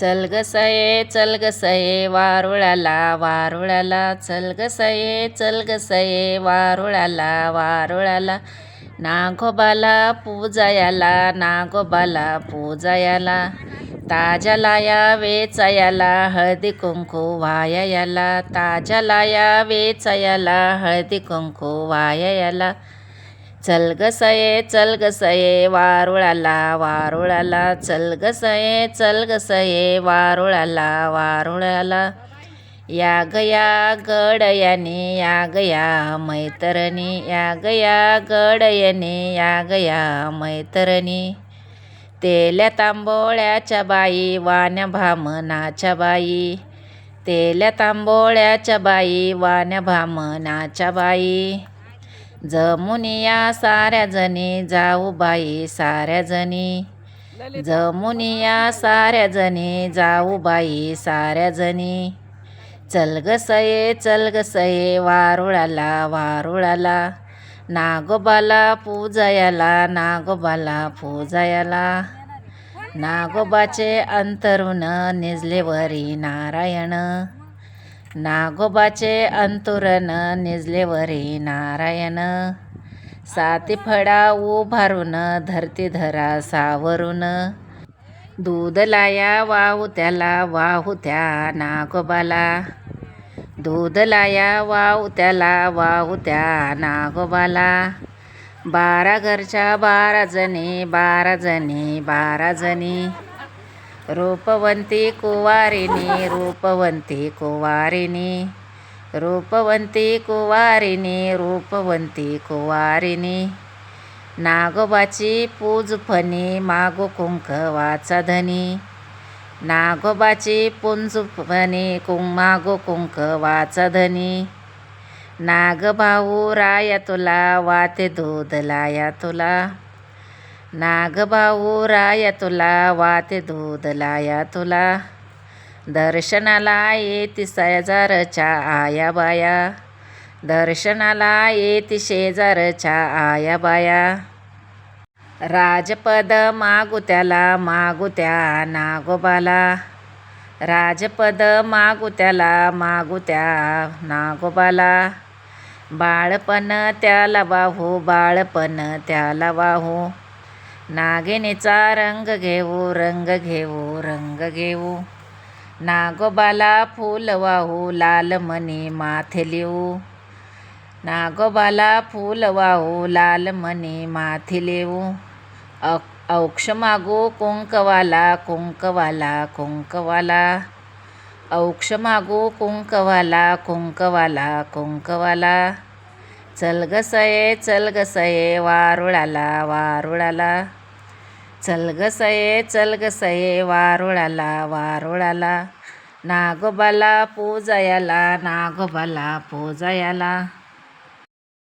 चल ग सये चल ग सये वारुळाला वारुळाला. चल ग सये चल ग सये वारुळाला वारुळाला. नागोबाला पूजायाला नागोबाला पूजायाला. ताज्याला या वेचायाला हळदी कुंकू वायायाला. ताज्याला या वेचायाला हळदी कुंकू वायायाला. चल ग सये चल ग सये वारुळाला वारुळाला. चल ग सये चल ग सये वारुळाला. वारुळाला या गया गडयाने या गया मैतरणी या गया गडयाने या गया मैतरणी. तेल्या तांबोळ्याच्या बाई वाण्या भामनाच्या बाई. तेल्या तांबोळ्याच्या बाई वाण्या भामनाच्या बाई. जमुनिया साऱ्या जणी जाऊ बाई साऱ्या जणी जमुनिया साऱ्या जणी जाऊ बाई साऱ्या जणी चल ग सये चल ग सये वारुळाला वारुळाला. नागोबाला पूजायाला नागोबाला पूजायाला. नागोबाचे अंतरुण निजलेवरी नारायण. नागोबाचे अंतुरण निजलेवरी नारायण. साती फडा उभारून धरती धरा सावरून. दूध लाया वाहू त्याला वाहू त्या नागोबाला. दूध लाया वाहू त्याला वाहू त्या नागोबाला. बारा घरच्या बारा जणी बारा जणी बारा जणी. रूपवंती कुवारिणी रूपवंती कुवारिणी रूपवंती कुवारिणी रूपवंती कुवारिणी. नागोबाची पूजफणी मागो कुंक वाचा धनी. नागोबाची पुंजफणी कुं मागो कुंक वाचा धनी. नागभाऊ राया तुला वाते दूध लाया तुला. नागबाऊ राया तुला वाते दूध लाया तुला. दर्शनाला येती शेजारच्या आया बाया दर्शनाला येती शेजारच्या आया बाया राजपद मागू त्याला मागू त्या नागोबाला. राजपद मागू त्याला मागू त्या नागोबाला. बाळपण त्याला वाहू बाळपण त्याला वाहू. नागिनीचा रंग घेऊ रंग घेऊ रंग घेऊ नागोबाला फूल वाहू लाल मणी माथे लिहू नागोबाला फूल वाहू लाल मणी माथे लिहू औक्ष मागू कुंकवाला कुंकवाला कुंकवाला औक्ष मागू कुंकवाला कुंकवाला कुंकवाला चल गसये चल गसये वारुळाला वारुळाला. चल गसये चल गसये वारुळाला वारुळाला. नागोबाला पूजयाला नागोबाला पूजयाला.